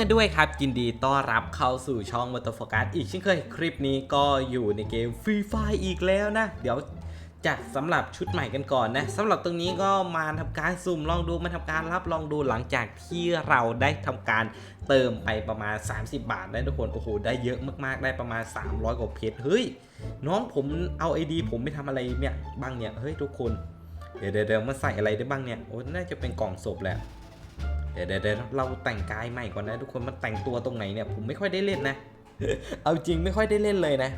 กันด้วยครับ ยินดีต้อนรับเข้าสู่ช่องมอเตอร์โฟกัสอีกเช่นเคยคลิปนี้ก็อยู่ในเกมฟรีไฟอีกแล้วนะ เดี๋ยวจัดสำหรับชุดใหม่กันก่อนนะสำหรับตรงนี้ก็มาทำการสุ่มลองดูมาทำการรับลองดูหลังจากที่เราได้ทำการเติมไปประมาณ 30 บาทนะทุกคนโอ้โหได้เยอะมากๆได้ประมาณ 300กว่าเพชรเฮ้ย น้องผมเอาไอดีผมไปทำอะไรเนี่ยบ้างเนี่ยเฮ้ยทุกคนเดี๋ยวเดี๋ยวเดี๋ยวมาใส่อะไรได้บ้างเนี่ยโอ้น่าจะเป็นกล่องศพแหละ เดี๋ยวเดี๋ยวเราแต่งกายใหม่ก่อนนะทุกคนมันแต่งตัวตรงไหนเนี่ยผมไม่ค่อยได้เล่นนะ เอาจริงไม่ค่อยได้เล่นเลยนะ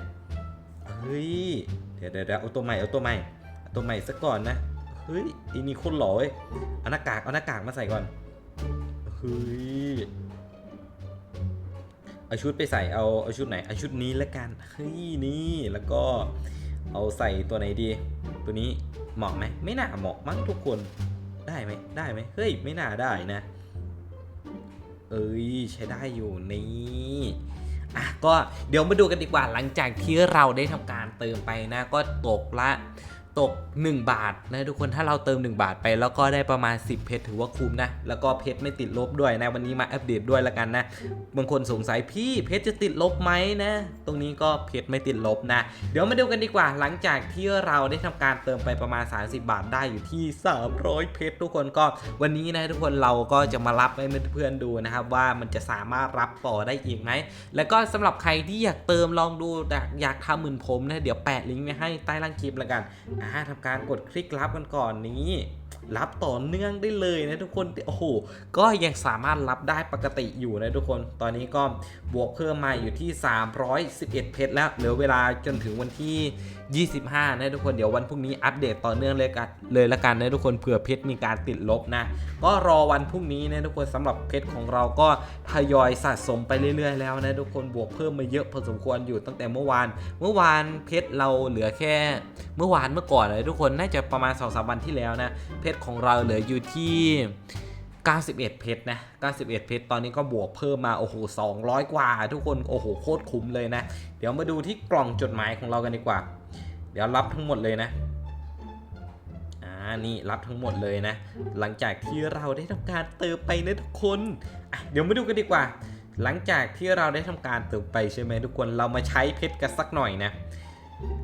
เฮ้ยเดี๋ยวเดี๋ยวเอาตัวใหม่เอาตัวใหม่เอาตัวใหม่ซะก่อนนะเฮ้ยอีนี่โคนหล่อเว้ยเอาหน้ากากเอาหน้ากากมาใส่ก่อนเฮ้ยเอาชุดไปใส่เอาเอาชุดไหนเอาชุดนี้แล้วกันเฮ้ยนี่แล้วก็เอาใส่ตัวไหนดี ตัวนี้เหมาะไหมไม่น่าเหมาะมั้งทุกคนได้ไหมได้ไหมเฮ้ยไม่น่าได้นะ เอ้ยใช้ได้อยู่นี่อะก็เดี๋ยวมาดูกันดีกว่าหลังจากที่เราได้ทำการเติมไปนะก็ตกละ ตก 1 บาทนะทุกคนถ้าเราเติม 1 บาทไป แล้วก็ได้ประมาณ 10 เพชรถือว่าคุ้มนะ แล้วก็เพชรไม่ติดลบด้วยนะวันนี้มาอัปเดตด้วยแล้วกันนะ บางคนสงสัยพี่เพชรจะติดลบไหมนะ ตรงนี้ก็เพชรไม่ติดลบนะ เดี๋ยวมาดูกันดีกว่า หลังจากที่เราได้ทำการเติมไปประมาณ 30 บาทได้อยู่ที่ 300 เพชรทุกคนก็วันนี้นะทุกคนเราก็จะมารับให้เพื่อนๆดูนะครับว่ามันจะสามารถรับต่อได้อีกไหมแล้วก็สำหรับใครที่อยากเติมลองดูอยากอยากทำเหมือนผมนะเดี๋ยวแปะลิงก์ไว้ให้ใต้ล่างคลิปแล้วกันอ่าทำการกดคลิกรับกันก่อนนี้ รับต่อเนื่องได้เลยนะทุกคน โอ้โห ก็ยังสามารถรับได้ปกติอยู่นะทุกคน ตอนนี้ก็บวกเพิ่มมาอยู่ที่ 311 เพชรแล้ว เหลือเวลาจนถึงวันที่ 25 นะทุกคน เดี๋ยววันพรุ่งนี้อัปเดตต่อเนื่องเลยกันเลยละกันนะทุกคน เผื่อเพชรมีการติดลบนะ ก็รอวันพรุ่งนี้นะทุกคนสำหรับเพชรของเราก็ทยอยสะสมไปเรื่อยๆแล้วนะทุกคน บวกเพิ่มมาเยอะพอสมควรอยู่ตั้งแต่เมื่อวาน เมื่อวานเพชรเราเหลือแค่ เมื่อวานเมื่อก่อนเลยทุกคน น่าจะประมาณ2อสวันที่แล้วนะเพชรของเราเหลืออยู่ที่ 91 เพชรนะ 91 เพชร ตอนนี้ก็บวกเพิ่มมา โอ้โห 200 กว่า ทุกคน โอ้โห โคตรคุ้มเลยนะ เดี๋ยวมาดูที่กล่องจดหมายของเรากันดีกว่า เดี๋ยวรับทั้งหมดเลยนะ อ่า นี่รับทั้งหมดเลยนะ หลังจากที่เราได้ทำการเติมไปนะทุกคนเดี๋ยวมาดูกันดีกว่า หลังจากที่เราได้ทำการเติมไปใช่ไหมทุกคน เรามาใช้เพชรกันสักหน่อยนะ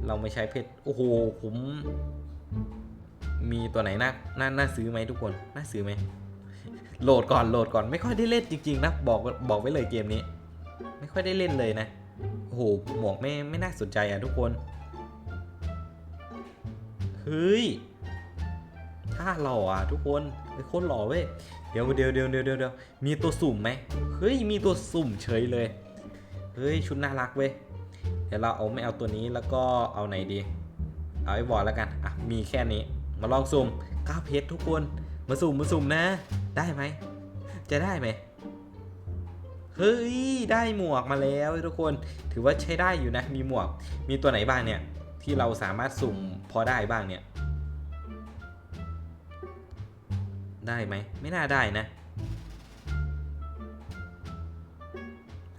เราไม่ใช้เพชร โอ้โห ผม มีตัวไหนน่าน่าน่าซื้อไหมทุกคน น่าซื้อไหม โหลดก่อน โหลดก่อน ไม่ค่อยได้เล่นจริง ๆ นะ บอก บอกไว้เลยเกมนี้ ไม่ค่อยได้เล่นเลยนะ โอ้โห หมวกไม่ ไม่น่าสนใจอะทุกคน เฮ้ย ถ้าหล่ออะทุกคนโคตรหล่อเว้ยเดี๋ยวเดี๋ยวเดี๋ยวเดี๋ยวเดี๋ยวเดี๋ยวมีตัวสุ่มไหม เฮ้ย มีตัวสุ่มเฉยเลย เฮ้ย ชุดน่ารักเว้ย เดี๋ยวเราเอาไม่เอาตัวนี้แล้วก็เอาไหนดี เอาไอ้บอลแล้วกัน อะ มีแค่นี้ มาลองสุ่ม9เพชรทุกคน มาสุ่มมาสุ่มนะ ได้ไหม จะได้ไหม เฮ้ย ได้หมวกมาแล้วทุกคน ถือว่าใช้ได้อยู่นะ มีหมวก มีตัวไหนบ้างเนี่ย ที่เราสามารถสุ่มพอได้บ้างเนี่ย ได้ไหม ไม่น่าได้นะ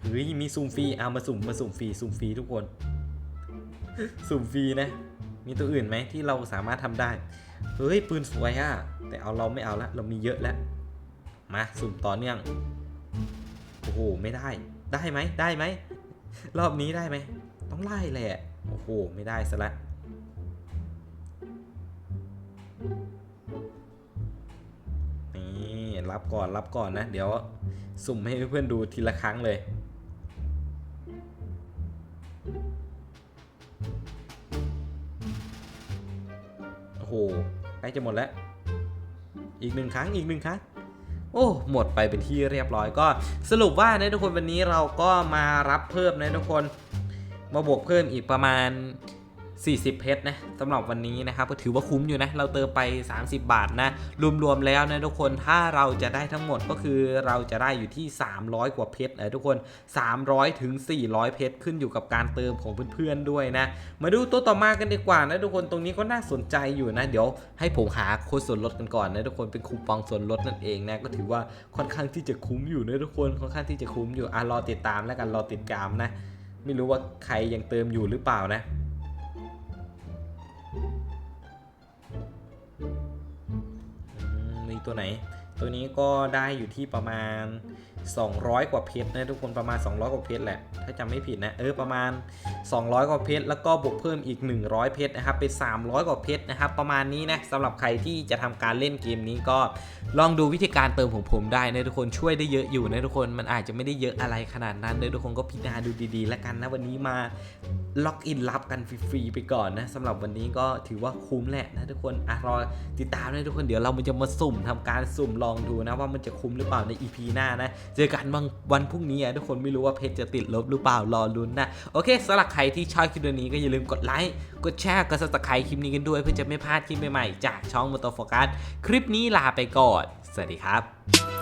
เฮ้ยมีสุ่มฟรีเอามาสุ่มมาสุ่มฟรีสุ่มฟรีทุกคน สุ่มฟรีนะ มีตัวอื่นไหมที่เราสามารถทำได้ เฮ้ย ปืนสวยอะแต่เอาเราไม่เอาละเรามีเยอะแล้ว มาสุ่มต่อเนื่อง โอ้โห ไม่ได้ ได้ไหม ได้ไหม รอบนี้ได้ไหม ต้องไล่แหละ โอ้โห ไม่ได้ซะละนี่ รับก่อน รับก่อนนะ เดี๋ยว สุ่มให้เพื่อนๆดูทีละครั้งเลย อ้โหใกล้จะหมดแล้ว อีกหนึ่งครั้งอีกหนึ่งครั้งโอ้หมดไปเป็นที่เรียบร้อยก็สรุปว่านะทุกคนวันนี้เราก็มารับเพิ่มนะทุกคน มาบวกเพิ่มอีกประมาณ 40 เพชรนะสำหรับวันนี้นะครับก็ถือว่าคุ้มอยู่นะ เราเติมไป 30 บาทนะ รวมๆแล้วนะทุกคนถ้าเราจะได้ทั้งหมดก็คือเราจะได้อยู่ที่ 300 กว่าเพชรนะทุกคน 300ถึง400 เพชรขึ้นอยู่กับการเติมของเพื่อนๆด้วยนะ มาดูตัวต่อมากันดีกว่านะทุกคนตรงนี้ก็น่าสนใจอยู่นะ เดี๋ยวให้ผมหาโค้ดส่วนลดกันก่อนนะทุกคนเป็นคูปองส่วนลดนั่นเองนะก็ถือว่าค่อนข้างที่จะคุ้มอยู่นะทุกคนค่อนข้างที่จะคุ้มอยู่อะรอติดตามแล้วกันรอติดตามนะ ไม่รู้ว่าใครยังเติมอยู่หรือเปล่านะ ตัวไหน ตัวนี้ก็ได้อยู่ที่ประมาณ 200 กว่าเพชรนะทุกคนประมาณ 200 กว่าเพชรแหละ ถ้าจำไม่ผิดนะ เออประมาณ 200 กว่าเพชรแล้วก็บวกเพิ่มอีก 100 เพชรนะครับเป็น 300 กว่าเพชรนะครับประมาณนี้นะสำหรับใครที่จะทำการเล่นเกมนี้ก็ลองดูวิธีการเติมของผมได้นะทุกคนช่วยได้เยอะอยู่นะทุกคนมันอาจจะไม่ได้เยอะอะไรขนาดนั้นเลยทุกคนก็พิจารณาดูดีๆ แล้วกันนะวันนี้มาล็อกอินรับกันฟรีๆไปก่อนนะสำหรับวันนี้ก็ถือว่าคุ้มแหละนะทุกคนอะรอติดตามนะทุกคนเดี๋ยวเรามันจะมาสุ่มทำการสุ่มลองดูนะว่ามันจะคุ้มหรือเปล่าใน EP หน้านะเจอกันวันวันพรุ่งนี้ทุกคนไม่รู้ว่าเพชรจะติดลบหรือเปล่ารอลุ้นนะ โอเคสำหรับใครที่ชอบคลิปนี้ก็อย่าลืมกดไลค์ กดแชร์ กดซับสไครต์คลิปนี้กันด้วย เพื่อจะไม่พลาดคลิปใหม่ๆจากช่องมอเตอร์โฟกัส คลิปนี้ลาไปก่อน สวัสดีครับ